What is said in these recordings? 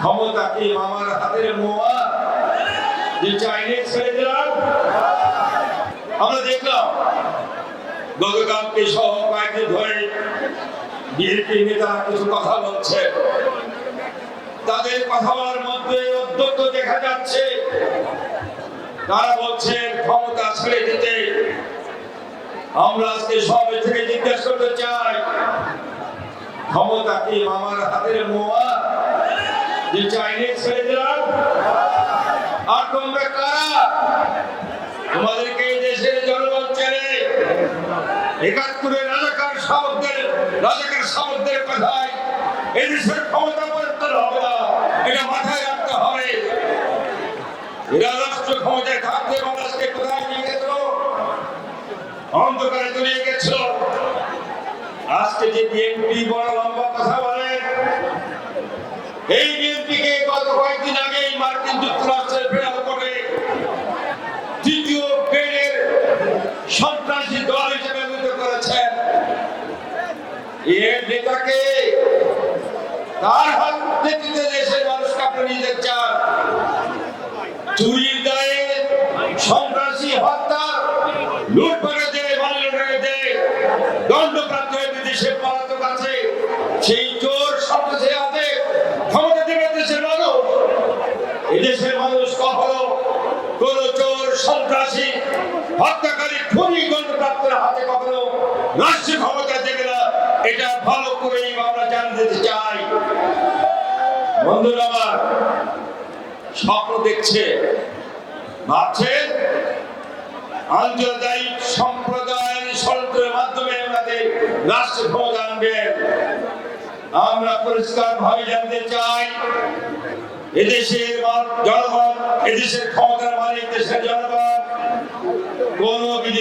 ক্ষমতা কি মামার হাতের মোয়া। যে চাইলে ছেড়ে দিলাম আমরা দেখলাম গতকালকে সহ কয়েকদিন ধরে বিএনপি নেতারা কিছু কথা বলছে। তাদের কথা বলার মধ্যে অধ্যক্ষ দেখা যাচ্ছে। তারা বলছেন ক্ষমতা ছেড়ে দিতে। আমরা আজকে সবাই থেকে জিজ্ঞেস করতে চাই, ক্ষমতা কি মামার হাতের মোয়া যে চাইলে ছেড়ে আর তোমরা কারা? তোমাদেরকে এই দেশের জনগণ চেনে। একাত্তরের রাজাকার সামুদ্রের রাজাকার সামুদ্রের কথায় এই দেশের ক্ষমতা পরিবর্তন হবে না। এটা মাথায় রাখতে হবে। এরা রাষ্ট্র ক্ষমতায় থাকতে মানুষকে কোথায় নিয়ে গেছিল অন্ধকারে তলিয়ে গেছিল। আজকে যে বিএনপি বড় লম্বা কথা এই বিলটিকে গত কয়েকদিন মার্কিন যুক্তরাষ্ট্রের তৃতীয় সন্ত্রাসী দল হিসেবে অভিহিত করেছেন। এর নেতাকে তার হাত দেশের মানুষ কাপড় নিয়ে চান। চুরির দায়ে সন্ত্রাসী হত্যা লুটপাটের যে মাল্যের যে দণ্ডপ্রাপ্ত হয়ে বিদেশে পলাতক আছে সেই চোর সন্ত্রাসী হাতে ক্ষমতা দেবে দেশের মানুষ এদেশের মানুষ কখনো কোন চোর সন্ত্রাসী হত্যাকারী খুনি দণ্ডপ্রাপ্তের হাতে কখনো রাষ্ট্রীয় ক্ষমতা দেবে না। এটা ভালো করেই আমরা জানতে চাই। বন্ধুরা আমার, স্বপ্ন দেখছে, ভাবছে আন্তর্জাতিক সম্প্রদায়ের ষড়যন্ত্রের মাধ্যমে আমাদের রাষ্ট্র ক্ষমতা আনবেন আমরা পরিষ্কার ভাবে জানতে চাই, এদেশের জনগণ, এদেশের ক্ষমতার মালিক, দেশের জনগণ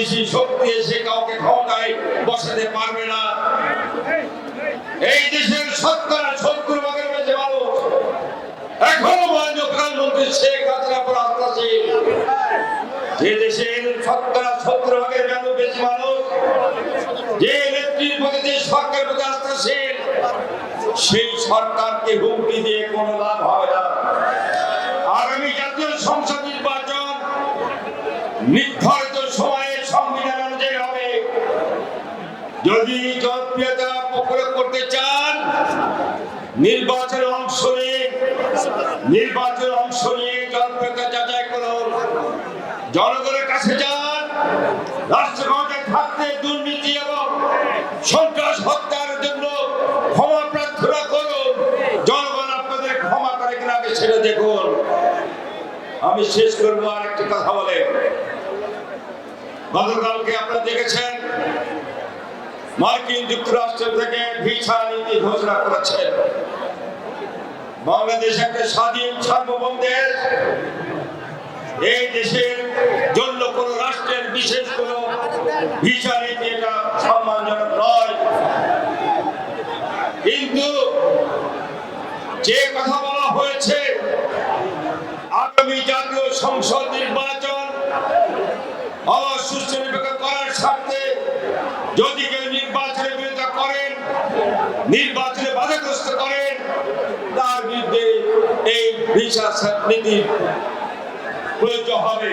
বিদেশি শক্তি এসে কাউকে ক্ষমতায় বসাতে পারবে না। এই দেশের শতকরা সত্তর ভাগের বেশি মানুষ। এখনও মাননীয় প্রধানমন্ত্রী শেখ হাসিনা পর আস্থাশীল। যে দেশের শতকরা সত্তর ভাগের বেশি মানুষ, যে নেত্রীর প্রতি যে সরকারের প্রতি আস্থাশীল, সেই সরকারকে হুমকি দিয়ে কোনো লাভ হবে না। আগামী জাতীয় সংসদ নির্বাচন নির্ধারিত সময়ে সংবিধান অনুযায়ী হবে যদি জনপ্রিয়তা প্রয়োগ করতে চান নির্বাচনে অংশ নিয়ে নির্বাচনে অংশ নিয়ে জনপ্রিয়তা যাচাই করুন। জনগণের কাছে যান রাষ্ট্র থাকতে দুর্নীতি এবং সন্ত্রাস হত্যার জন্য ক্ষমা প্রার্থনা করুন। জনগণ আপনাদের ক্ষমা করে কিনা আগে ছেড়ে দেখুন। আমি শেষ করব আর একটি কথা বলে। গতকালকে আপনারা দেখেছেন মার্কিন যুক্তরাষ্ট্র থেকে ভিসা নীতি ঘোষণা করেছে। বাংলাদেশ একটা স্বাধীন সার্বভৌম দেশ এই দেশের জন্য কোন রাষ্ট্রের বিশেষ কোন ভিসা নীতি এটা সম্মানজনক নয়। কিন্তু যে কথা বলা হয়েছে, আগামী জাতীয় সংসদ নির্বাচন সুষ্ঠু নিরপেক্ষ করার স্বার্থে যদি কেউ নির্বাচনে বাধাগ্রস্ত করেন তার বিরুদ্ধে এই ভিসা নীতি প্রয়োজ্য হবে।